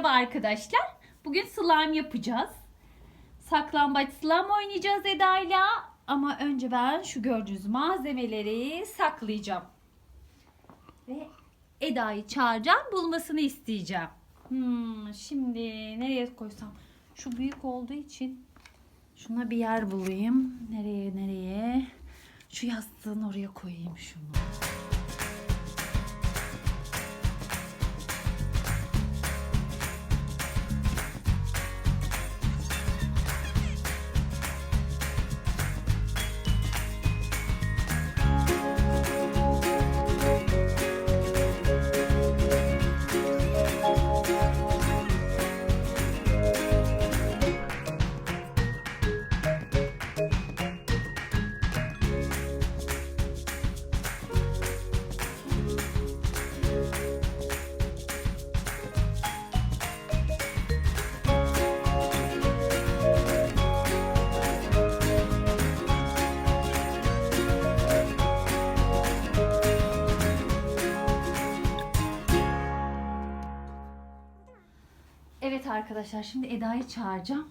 merhaba arkadaşlar. Bugün slime yapacağız. Saklambaç slime oynayacağız Eda'yla. Ama önce ben şu gördüğünüz malzemeleri saklayacağım. Ve Eda'yı çağıracağım. Bulmasını isteyeceğim. Hmm, şimdi nereye koysam? Şu büyük olduğu için şuna bir yer bulayım. Nereye nereye? Şu yastığın oraya koyayım şunu. Arkadaşlar şimdi Eda'yı çağıracağım.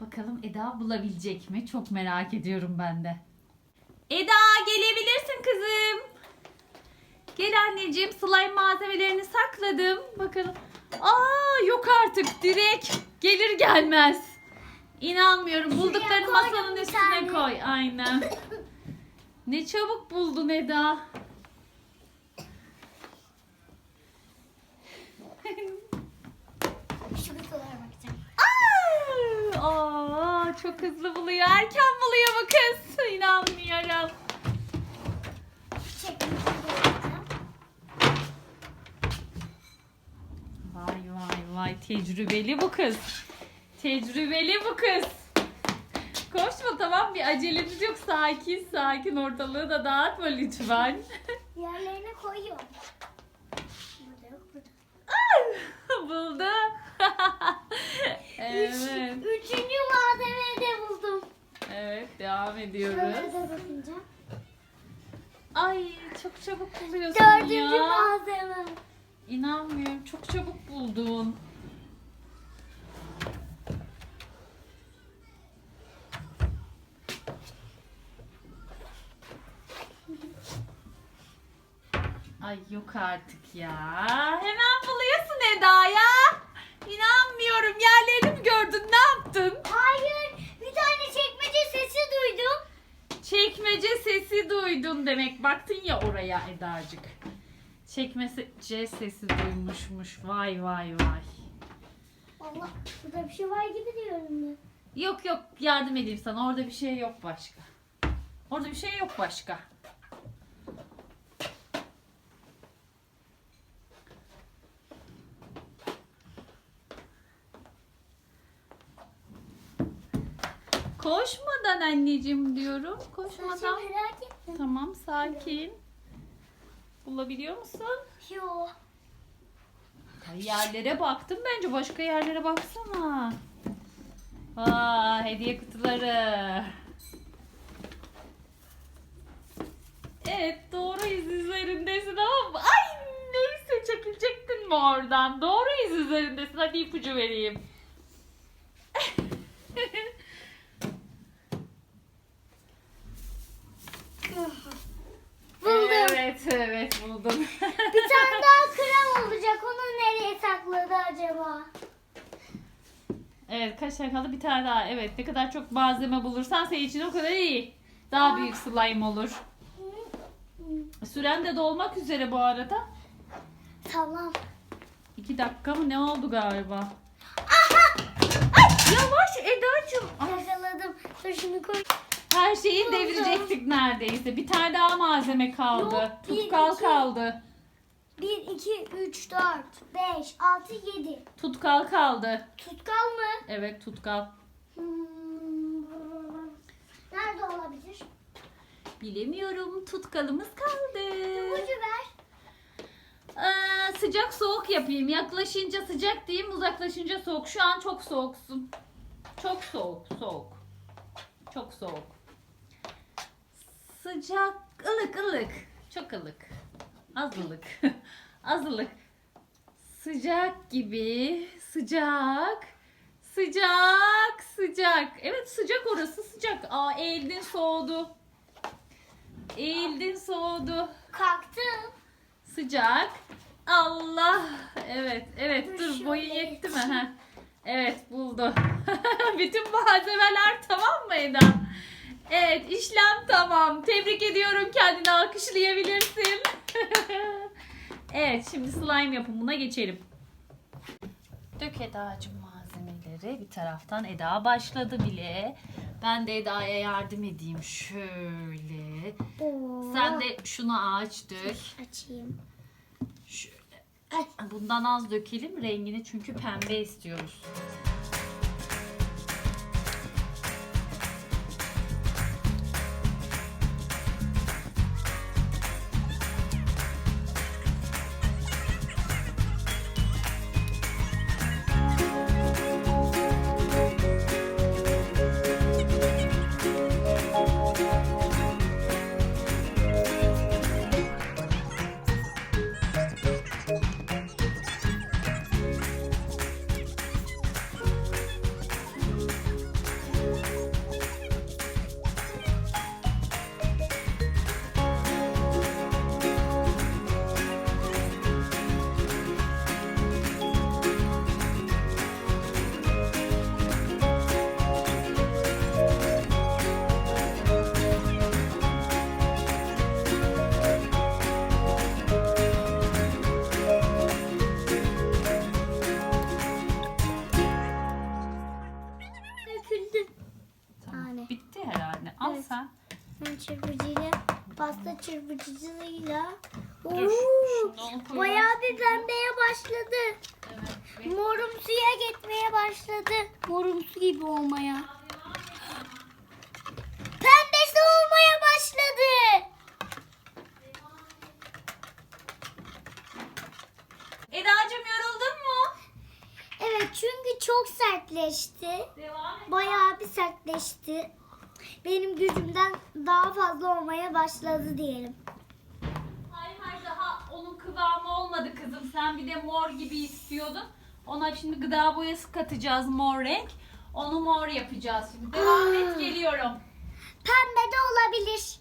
Bakalım Eda bulabilecek mi? Çok merak ediyorum ben de. Eda gelebilirsin kızım. Gel anneciğim slime malzemelerini sakladım. Bakalım. Aa yok artık direkt gelir gelmez. İnanmıyorum. Bulduklarını koydum masanın bir üstüne tane. koy. Aynen. Ne çabuk buldun Eda. Şu kutulara bakacağım. Aa, aa, çok hızlı buluyor. Erken buluyor bu kız. İnanmıyorum. Vay vay vay tecrübeli bu kız. Tecrübeli bu kız. Koşma tamam bir acelemiz yok. Sakin sakin ortalığı da dağıtma lütfen. Yerlerine koyuyorum. Burada yok burada. Buldu. evet. Üç, üçüncü malzemeyi de buldum. Devam Şöyle ediyoruz. de bakınca. Ay çok çabuk buluyorsun Dördüncü ya. malzeme. İnanmıyorum çok çabuk buldun. Ay yok artık ya. Hemen buluyorsun Eda ya. İnanmıyorum. Yerlerini mi gördün? Ne yaptın? Hayır. Bir tane çekmece sesi duydum. Çekmece sesi duydun demek. Baktın ya oraya Edacık. Çekmece sesi duymuşmuş. Vay vay vay. Allah burada bir şey var gibi diyorum ben. Yok yok yardım edeyim sana. Orada bir şey yok başka. Orada bir şey yok başka. Koşmadan anneciğim diyorum. Koşmadan. Merak ettim. Tamam sakin. Bulabiliyor musun? Yo. Ay, Yerlere baktım bence. Başka yerlere baksana. Aa, hediye kutuları. Evet doğru iz üzerindesin ama ay neyse çekilecektin mi oradan? Doğru iz üzerindesin. Hadi ipucu vereyim. Buldum. Evet evet buldum. Bir tane daha krem olacak. Onu nereye sakladı acaba? Evet kaç tane kaldı? Bir tane daha. Evet ne kadar çok malzeme bulursan senin için o kadar iyi. Daha büyük slime olur. Süren de dolmak üzere bu arada. Tamam. İki dakika mı ne oldu galiba? Ay, yavaş Eda'cığım. Yakaladım. Dur şunu koy. Her şeyi devirecektik neredeyse. Bir tane daha malzeme kaldı. Yok, bir, Tutkal iki. kaldı. 1, 2, 3, 4, 5, 6, 7. Tutkal kaldı. Tutkal mı? Evet tutkal. Hmm. Nerede olabilir? Bilemiyorum. Tutkalımız kaldı. İpucu ver. Ee, sıcak soğuk yapayım. Yaklaşınca sıcak diyeyim, uzaklaşınca soğuk. Şu an çok soğuksun. Çok soğuk, soğuk. Çok soğuk. Sıcak, ılık ılık. Çok ılık. Az ılık. Az ılık. Sıcak gibi. Sıcak. Sıcak. Sıcak. Evet sıcak orası sıcak. Aa eğildin soğudu. Eğildin soğudu. Kalktım. Sıcak. Allah. Evet, evet. Dur Dur boyun yetti mi? Heh. Evet, buldu. Bütün malzemeler tamam mı Eda? Evet, işlem tamam. Tebrik ediyorum. Kendini alkışlayabilirsin. evet, şimdi slime yapımına geçelim. Dök Eda'cığım malzemeleri. Bir taraftan Eda başladı bile. Ben de Eda'ya yardım edeyim. Şöyle. Oo. Sen de şunu aç dök. Açayım. Şöyle. Bundan az dökelim rengini çünkü pembe istiyoruz. Çırpıcısıyla. Dur. Oo. Bayağı bir pembeye başladı. Evet. Ve- Morumsuya gitmeye başladı. Morumsu gibi olmaya. Pembesi olmaya başladı. Eda'cığım yoruldun mu? Evet çünkü çok sertleşti. Bayağı bir sertleşti. Benim gücümden daha fazla olmaya başladı diyelim. Hayır hayır daha onun kıvamı olmadı kızım. Sen bir de mor gibi istiyordun. Ona şimdi gıda boyası katacağız mor renk. Onu mor yapacağız şimdi. Devam et geliyorum. Pembe de olabilir.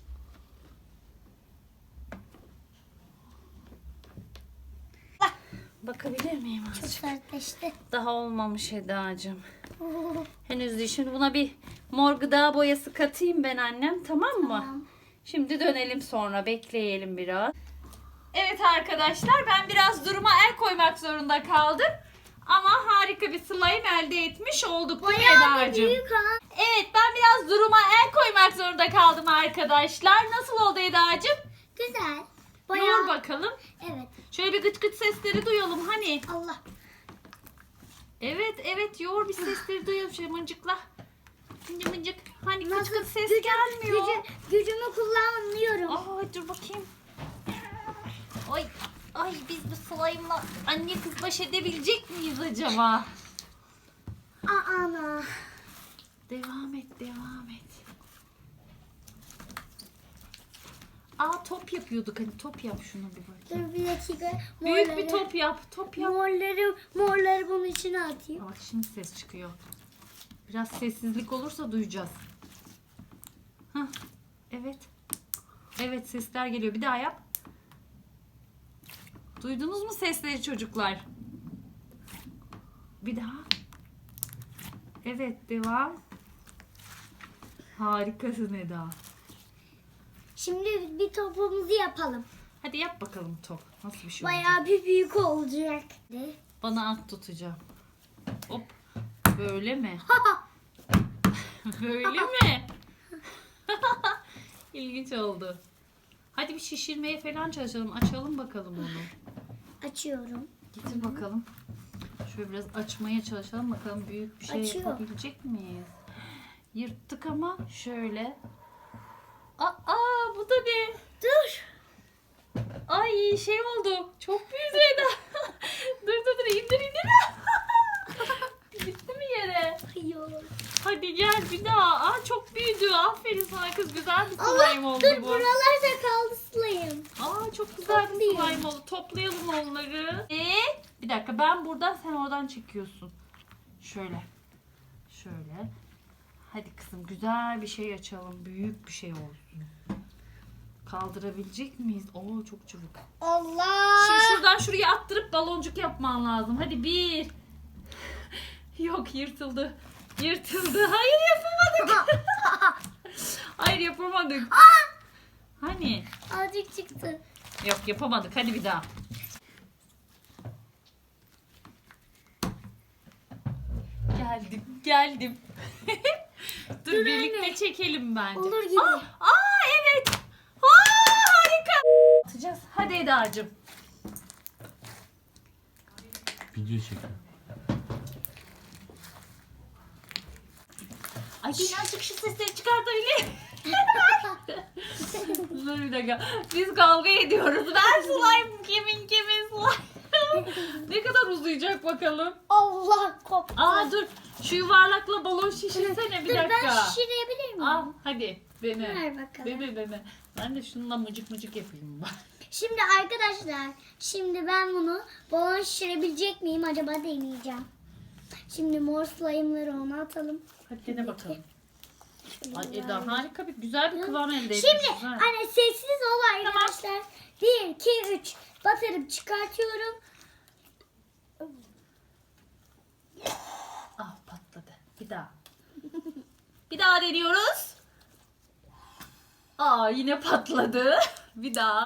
Bakabilir miyim Çok azıcık? sertleşti. Daha olmamış Eda'cığım. Henüz değil. Şimdi buna bir mor gıda boyası katayım ben annem tamam mı? Tamam. Şimdi dönelim sonra bekleyelim biraz. Evet arkadaşlar ben biraz duruma el koymak zorunda kaldım. Ama harika bir slime elde etmiş olduk değil mi Bayağı bir Eda'cığım? büyük ha. Evet ben biraz duruma el koymak zorunda kaldım arkadaşlar. Nasıl oldu Eda'cığım? Güzel. Yoğur Bayağı. bakalım. Evet. Şöyle bir gıç gıç sesleri duyalım hani. Allah. Evet evet yoğur bir sesleri duyalım şöyle mıncıkla. Mıncık mıncık. Hani gıç Nasıl? gıç ses Gücü- gelmiyor. Gücü, gücümü kullanıyorum. Aa dur bakayım. Ay ay biz bu slime'la anne kız baş edebilecek miyiz acaba? Aa, ana. Devam et devam et. Aa top yapıyorduk hani top yap şunu bir bakayım. Dur bir dakika. Büyük Morları- bir top yap top yap. Morları, morları bunun içine atayım. Bak şimdi ses çıkıyor. Biraz sessizlik olursa duyacağız. Hah, evet. Evet sesler geliyor. Bir daha yap. Duydunuz mu sesleri çocuklar? Bir daha. Evet devam. Harikasın Eda. Şimdi bir topumuzu yapalım. Hadi yap bakalım top. Nasıl bir şey olacak? Bayağı bir büyük olacak. Bana at tutacağım. Hop. Böyle mi? Böyle mi? İlginç oldu. Hadi bir şişirmeye falan çalışalım. Açalım bakalım onu. Açıyorum. Getir bakalım. Şöyle biraz açmaya çalışalım. Bakalım büyük bir şey Açıyor. yapabilecek miyiz? Yırttık ama şöyle. Aa, bu da ne? Dur. Ay şey oldu. Çok büyüdü Eda. dur dur dur indir indir. Gitti mi yere? Yok. Hadi gel bir daha. Aa çok büyüdü. Aferin sana kız. Güzel bir slime oldu dur bu. buralarda kaldı slime. Aa çok güzel bir Toplayayım. slime oldu. Toplayalım onları. Ee, Bir dakika ben buradan sen oradan çekiyorsun. Şöyle. Şöyle. Hadi kızım güzel bir şey açalım. Büyük bir şey olsun. Kaldırabilecek miyiz? Oo çok çabuk. Allah. Şimdi şuradan şuraya attırıp baloncuk yapman lazım. Hadi bir. Yok yırtıldı. Yırtıldı. Hayır yapamadık. Hayır yapamadık. Hani? Azıcık çıktı. Yok yapamadık. Hadi bir daha. Geldim. Geldim. Dur, Dur birlikte anne. çekelim bence. Olur gibi. Aa, aa evet. Atacağız. Hadi Eda'cığım. Video çekiyor. Ay birazcık şu sesleri çıkartabilir. Dur bir dakika. Biz kavga ediyoruz. Ben slime kimin kimin slime. ne kadar uzayacak bakalım. Allah koptu. Aa dur. Şu yuvarlakla balon şişirsene bir Dur dakika. ben şişirebilir miyim? Al hadi dene. Ver bakalım. Dene dene. Ben de şununla mıcık mıcık yapayım bak. Şimdi arkadaşlar şimdi ben bunu balon şişirebilecek miyim acaba deneyeceğim. Şimdi mor slime'ları ona atalım. Hadi dene bakalım. Şöyle Ay. Eda harika bir güzel bir kıvam elde etmişiz. Şimdi ha. anne sessiz ol arkadaşlar. 1, 2, 3 batırıp çıkartıyorum. Ah patladı. Bir daha. bir daha deniyoruz. Aa yine patladı. bir daha.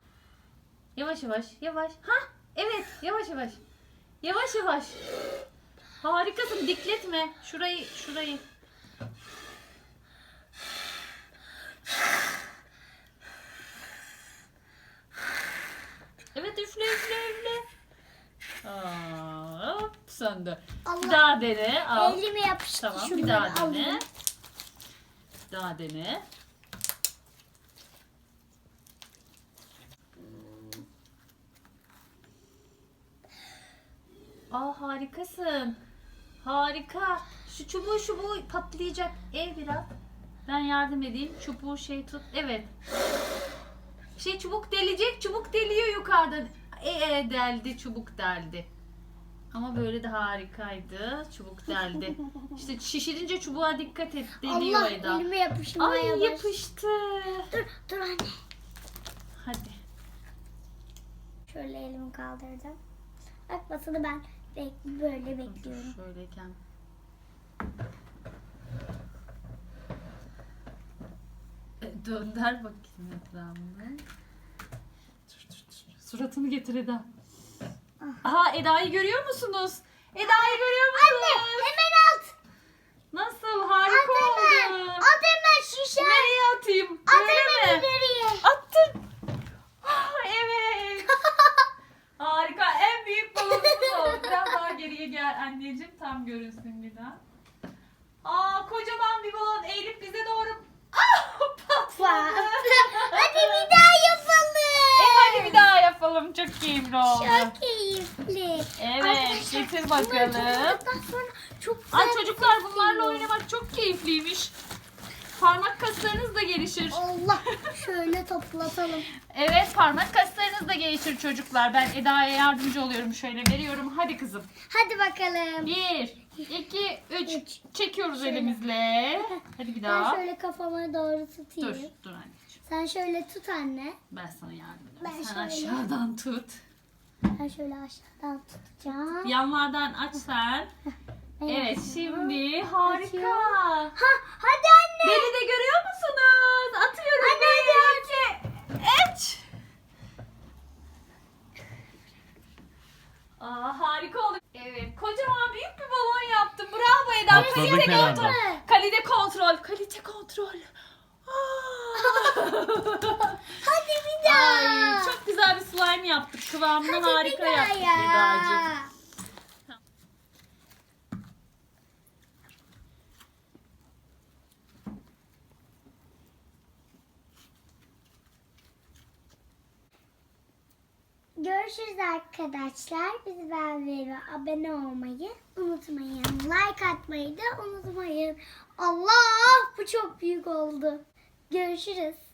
Yavaş yavaş yavaş. Ha evet yavaş yavaş. Yavaş yavaş. Harikasın dikletme. Şurayı şurayı. Evet üfle üfle üfle. Aa, hop söndü. Allah. Bir daha dene. Al. Elime yapıştı Tamam bir şunları daha dene. alayım. Bir daha dene. Aa harikasın. Harika. Şu çubuğu çubuğu patlayacak. Ev biraz. Ben yardım edeyim. Çubuğu şey tut. Evet. Şey çubuk delecek. Çubuk deliyor yukarıdan. E, e deldi. Çubuk deldi. Ama böyle de harikaydı. Çubuk deldi. İşte şişirince çubuğa dikkat et. Deliyor Allah Eda. elime yapışmaya Ay baş- yapıştı. Dur dur anne. Hadi. Şöyle elimi kaldırdım. Akmasını ben bek böyle Dur, bekliyorum. Şöyleyken. E, Dönder bakayım etrafını. Dur, dur, dur. Suratını getir Eda. Aha Eda'yı görüyor musunuz? Eda'yı görüyor musunuz? Anne hemen at. Nasıl? At Harika hemen. oldu. At hemen şişe. Nereye atayım? At Böyle hemen mi? ileriye. Attın. Ah, evet. Harika. En büyük balonumuz oldu. Biraz daha geriye gel anneciğim. Tam görünsün bir daha. Aa kocaman bir balon eğilip bize doğru ah, patladı. Hadi bir daha yapalım. E hadi bir daha yapalım. Çok keyifli oldu. Çok keyifli. Evet, Arkadaşlar, getir bakalım. çok Ay çocuklar bunlarla oynamak çok keyifliymiş. Parmak kaslarınız da gelişir. Allah şöyle toplatalım. Evet parmak kaslarınız da gelişir çocuklar. Ben Eda'ya yardımcı oluyorum. Şöyle veriyorum. Hadi kızım. Hadi bakalım. Bir, iki, üç. Üç. Çekiyoruz Şöyle. elimizle. Hadi bir Ben daha. şöyle kafama doğru Dur, tutayım. dur anneciğim. Sen şöyle tut anne. Ben sana yardım edeyim. Ben Sen şöyle. aşağıdan tut. Ben şöyle aşağıdan tutacağım. Yanlardan aç sen. Evet şimdi harika. Açıyorum. Ha, hadi anne. Beni de görüyor musunuz? Atıyorum. Hadi, Bir, iki, üç. Aa, harika oldu. Evet, kocaman büyük bir balon yaptım. Bravo Eda. Patladı Kalite kontrol. Kalite kontrol. Kalite kontrol. Aa. Hadi bir daha. Ay, çok güzel bir slime yaptık. Kıvamını Hadi harika bir daha yaptık ya. Eda'cığım. Görüşürüz arkadaşlar. Bizi beğenmeyi ve abone olmayı unutmayın. Like atmayı da unutmayın. Allah bu çok büyük oldu. Görüşürüz.